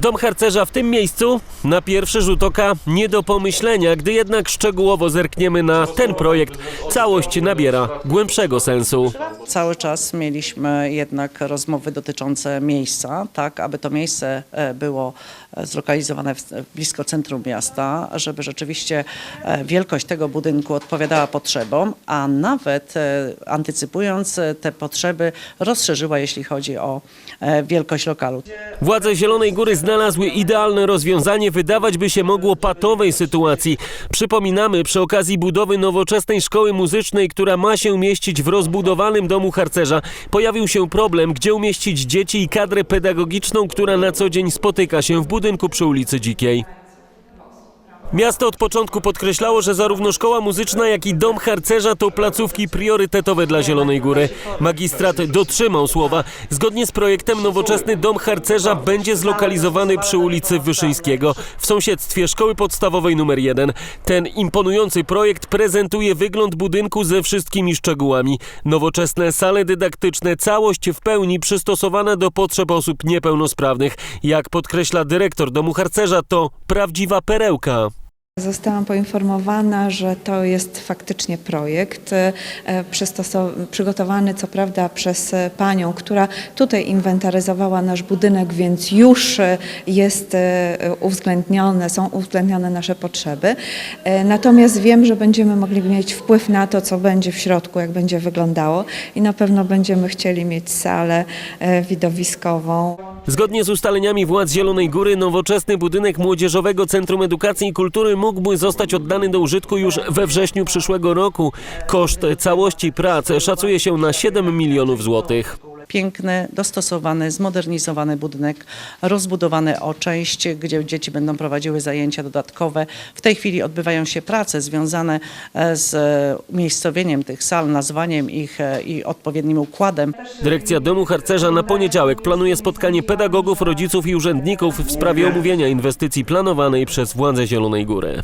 Dom harcerza w tym miejscu na pierwszy rzut oka nie do pomyślenia, gdy jednak szczegółowo zerkniemy na ten projekt, całość nabiera głębszego sensu. Cały czas mieliśmy jednak rozmowy dotyczące miejsca, tak, aby to miejsce e, było e, zlokalizowane blisko centrum miasta, żeby rzeczywiście e, wielkość tego budynku odpowiadała potrzebom, a nawet antycypując te potrzeby rozszerzyła, jeśli chodzi o wielkość lokalu. Władze Zielonej Góry znalazły idealne rozwiązanie, wydawać by się mogło patowej sytuacji. Przypominamy, przy okazji budowy nowoczesnej szkoły muzycznej, która ma się mieścić w rozbudowanym domu harcerza, pojawił się problem, gdzie umieścić dzieci i kadrę pedagogiczną, która na co dzień spotyka się w budynku przy ulicy Dzikiej. Miasto od początku podkreślało, że zarówno szkoła muzyczna, jak i dom harcerza to placówki priorytetowe dla Zielonej Góry. Magistrat dotrzymał słowa. Zgodnie z projektem nowoczesny dom harcerza będzie zlokalizowany przy ulicy Wyszyńskiego w sąsiedztwie szkoły podstawowej nr 1. Ten imponujący projekt prezentuje wygląd budynku ze wszystkimi szczegółami. Nowoczesne sale dydaktyczne, całość w pełni przystosowana do potrzeb osób niepełnosprawnych. Jak podkreśla dyrektor domu harcerza, to prawdziwa perełka. Zostałam poinformowana, że to jest faktycznie projekt e, przygotowany co prawda przez e, panią, która tutaj inwentaryzowała nasz budynek, więc już e, jest uwzględnione, są uwzględnione nasze potrzeby. Natomiast wiem, że będziemy mogli mieć wpływ na to, co będzie w środku, jak będzie wyglądało i na pewno będziemy chcieli mieć salę widowiskową. Zgodnie z ustaleniami władz Zielonej Góry, nowoczesny budynek Młodzieżowego Centrum Edukacji i Kultury mógłby zostać oddany do użytku już we wrześniu przyszłego roku. Koszt całości prac szacuje się na 7 milionów złotych. Piękny, dostosowany, zmodernizowany budynek, rozbudowany o część, gdzie dzieci będą prowadziły zajęcia dodatkowe. W tej chwili odbywają się prace związane e, z umiejscowieniem tych sal, nazwaniem ich e, i odpowiednim układem. Dyrekcja Domu Harcerza na poniedziałek planuje spotkanie pedagogów, rodziców i urzędników w sprawie omówienia inwestycji planowanej przez władze Zielonej Góry.